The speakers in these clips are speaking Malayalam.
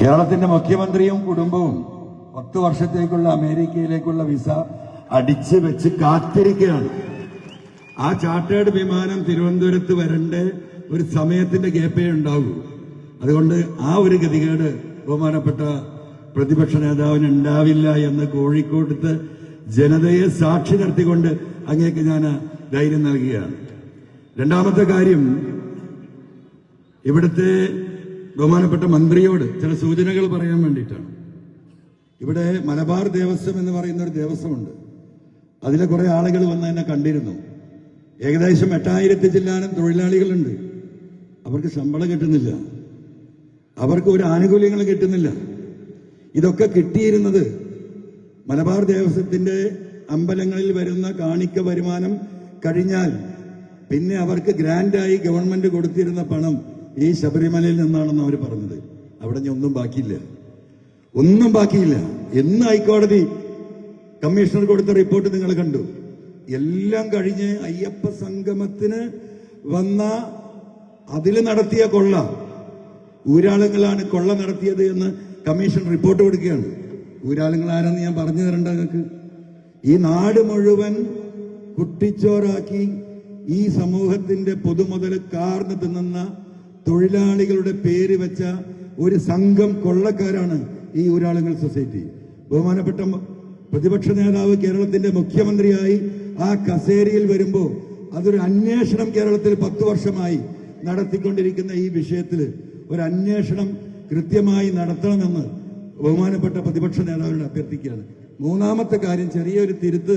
കേരളത്തിന്റെ മുഖ്യമന്ത്രിയും കുടുംബവും പത്ത് വർഷത്തേക്കുള്ള അമേരിക്കയിലേക്കുള്ള വിസ അടിച്ച് വെച്ച് കാത്തിരിക്കുകയാണ്. ആ ചാർട്ടേഡ് വിമാനം തിരുവനന്തപുരത്ത് വരേണ്ട ഒരു സമയത്തിന്റെ ഗ്യാപ്പേ ഉണ്ടാവൂ. അതുകൊണ്ട് ആ ഒരു ഗതികേട് ബഹുമാനപ്പെട്ട പ്രതിപക്ഷ നേതാവിന് ഉണ്ടാവില്ല എന്ന് കോഴിക്കോട്ടത്ത് ജനതയെ സാക്ഷി നിർത്തിക്കൊണ്ട് അങ്ങേക്ക് ഞാൻ ധൈര്യം നൽകുകയാണ്. രണ്ടാമത്തെ കാര്യം ഇവിടുത്തെ ബഹുമാനപ്പെട്ട മന്ത്രിയോട് ചില സൂചനകൾ പറയാൻ വേണ്ടിയിട്ടാണ്. ഇവിടെ മലബാർ ദേവസ്വം എന്ന് പറയുന്ന ഒരു ദേവസ്വമുണ്ട്. അതിലെ കുറെ ആളുകൾ വന്ന് എന്നെ കണ്ടിരുന്നു. ഏകദേശം എട്ടായിരത്തി ചില്ലാനം തൊഴിലാളികളുണ്ട്. അവർക്ക് ശമ്പളം കിട്ടുന്നില്ല. അവർക്ക് ഒരു ആനുകൂല്യങ്ങളും കിട്ടുന്നില്ല. ഇതൊക്കെ കിട്ടിയിരുന്നത് മലബാർ ദേവസ്വത്തിന്റെ അമ്പലങ്ങളിൽ വരുന്ന കാണിക്ക വരുമാനം കഴിഞ്ഞാൽ പിന്നെ അവർക്ക് ഗ്രാൻഡായി ഗവൺമെന്റ് കൊടുത്തിരുന്ന പണം ഈ ശബരിമലയിൽ നിന്നാണെന്ന് അവർ പറഞ്ഞത്. അവിടെ ഞാൻ ഒന്നും ബാക്കിയില്ല. ഒന്നും ബാക്കിയില്ല. എന്ന് ഹൈക്കോടതി കമ്മീഷണർ കൊടുത്ത റിപ്പോർട്ട് നിങ്ങൾ കണ്ടു. എല്ലാം കഴിഞ്ഞ് അയ്യപ്പ സംഗമത്തിന് വന്ന അതിൽ നടത്തിയ കൊള്ള ഊരാളുകളാണ് കൊള്ള നടത്തിയത് എന്ന് കമ്മീഷൻ റിപ്പോർട്ട് കൊടുക്കുകയാണ്. ഊരാളുകൾ ആരെന്ന് ഞാൻ പറഞ്ഞു തരണ്ട നിങ്ങൾക്ക്? ഈ നാട് മുഴുവൻ കുട്ടിച്ചോറാക്കി ഈ സമൂഹത്തിന്റെ പൊതുമുതൽ കാർന്ന് തിന്നുന്ന തൊഴിലാളികളുടെ പേര് വെച്ച ഒരു സംഘം കൊള്ളക്കാരാണ് ഈ ഊരാളുകൾ സൊസൈറ്റി. ബഹുമാനപ്പെട്ട പ്രതിപക്ഷ നേതാവ് കേരളത്തിന്റെ മുഖ്യമന്ത്രിയായി ആ കസേരയിൽ വരുമ്പോൾ അതൊരു അന്വേഷണം കേരളത്തിൽ പത്തു വർഷമായി നടത്തിക്കൊണ്ടിരിക്കുന്ന ഈ വിഷയത്തിൽ ഒരു അന്വേഷണം കൃത്യമായി നടത്തണമെന്ന് ബഹുമാനപ്പെട്ട പ്രതിപക്ഷ നേതാവിനോട് അഭ്യർത്ഥിക്കുകയാണ്. മൂന്നാമത്തെ കാര്യം ചെറിയൊരു തിരുത്ത്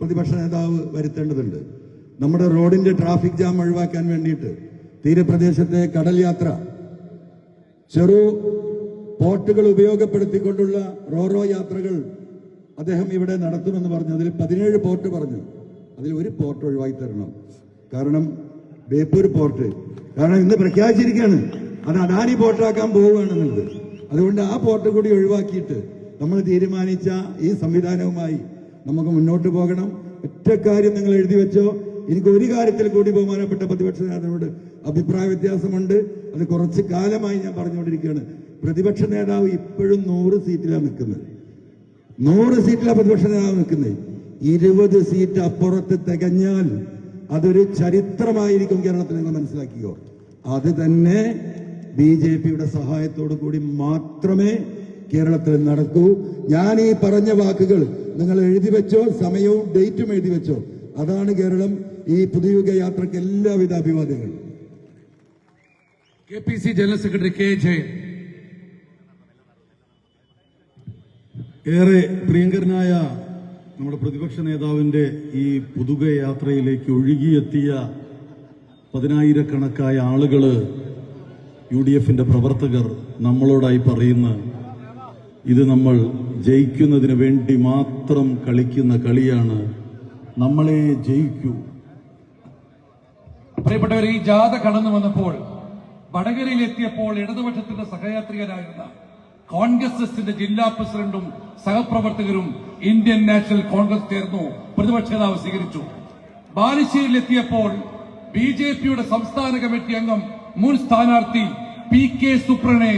പ്രതിപക്ഷ നേതാവ് വരുത്തേണ്ടതുണ്ട്. നമ്മുടെ റോഡിന്റെ ട്രാഫിക് ജാം ഒഴിവാക്കാൻ വേണ്ടിയിട്ട് തീരപ്രദേശത്തെ കടൽ യാത്ര ചെറു പോർട്ടുകൾ ഉപയോഗപ്പെടുത്തിക്കൊണ്ടുള്ള റോറോ യാത്രകൾ അദ്ദേഹം ഇവിടെ നടത്തുമെന്ന് പറഞ്ഞു. അതിൽ പതിനേഴ് പോർട്ട് പറഞ്ഞു. അതിൽ ഒരു പോർട്ട് ഒഴിവാക്കി തരണം. കാരണം ബേപ്പൂർ പോർട്ട്. കാരണം ഇന്ന് പ്രഖ്യാപിച്ചിരിക്കുകയാണ്. അത് അദാനി പോർട്ടാക്കാൻ പോവുകയാണെന്നുള്ളത്. അതുകൊണ്ട് ആ പോർട്ട് കൂടി ഒഴിവാക്കിയിട്ട് നമ്മൾ തീരുമാനിച്ച ഈ സംവിധാനവുമായി നമുക്ക് മുന്നോട്ട് പോകണം. ഒറ്റ കാര്യം നിങ്ങൾ എഴുതി വെച്ചോ. എനിക്ക് ഒരു കാര്യത്തിൽ കൂടി ബഹുമാനപ്പെട്ട പ്രതിപക്ഷ നേതാവിനോട് അഭിപ്രായ വ്യത്യാസമുണ്ട്. അത് കുറച്ച് കാലമായി ഞാൻ പറഞ്ഞുകൊണ്ടിരിക്കുകയാണ്. പ്രതിപക്ഷ നേതാവ് ഇപ്പോഴും നൂറ് സീറ്റിലാണ് നിൽക്കുന്നത്. നൂറ് സീറ്റിലാണ് പ്രതിപക്ഷ നേതാവ് നിൽക്കുന്നത്. ഇരുപത് സീറ്റ് അപ്പുറത്ത് തികഞ്ഞാൽ അതൊരു ചരിത്രമായിരിക്കും കേരളത്തിൽ നിങ്ങൾ മനസ്സിലാക്കിയോ? അത് തന്നെ ബി ജെ പിയുടെ സഹായത്തോടു കൂടി മാത്രമേ കേരളത്തിൽ നടക്കൂ. ഞാൻ ഈ പറഞ്ഞ വാക്കുകൾ നിങ്ങൾ എഴുതി വെച്ചോ സമയവും ഡേറ്റും എഴുതി വെച്ചോ അതാണ് കേരളം ഈ പുതുയുഗ യാത്രയ്ക്ക് എല്ലാവിധ അഭിവാദ്യങ്ങളും. K P C general secretary K Jayan. ഏറെ പ്രിയങ്കരനായ നമ്മുടെ പ്രതിപക്ഷ നേതാവിന്റെ ഈ പുതുക യാത്രയിലേക്ക് ഒഴുകിയെത്തിയ പതിനായിരക്കണക്കായ ആളുകൾ യു ഡി എഫിന്റെ പ്രവർത്തകർ നമ്മളോടായി പറയുന്ന ഇത് നമ്മൾ ജയിക്കുന്നതിന് വേണ്ടി മാത്രം കളിക്കുന്ന കളിയാണ് നമ്മളെ ജയിക്കൂ. പ്രിയപ്പെട്ടവർ ഈ ജാഥ കടന്നു വന്നപ്പോൾ വടകരയിൽ എത്തിയപ്പോൾ ഇടതുപക്ഷത്തിന്റെ സഹയാത്രികരായിരുന്ന കോൺഗ്രസിന്റെ ജില്ലാ പ്രസിഡന്റും സഹപ്രവർത്തകരും ഇന്ത്യൻ നാഷണൽ കോൺഗ്രസ് ചേർന്നു പ്രതിപക്ഷ നേതാവ് സ്വീകരിച്ചു. ബാലുശ്ശേരിയിൽ എത്തിയപ്പോൾ ബി ജെ പിയുടെ സംസ്ഥാന കമ്മിറ്റി അംഗം മുൻ സ്ഥാനാർത്ഥി പി കെ സുപ്രനെ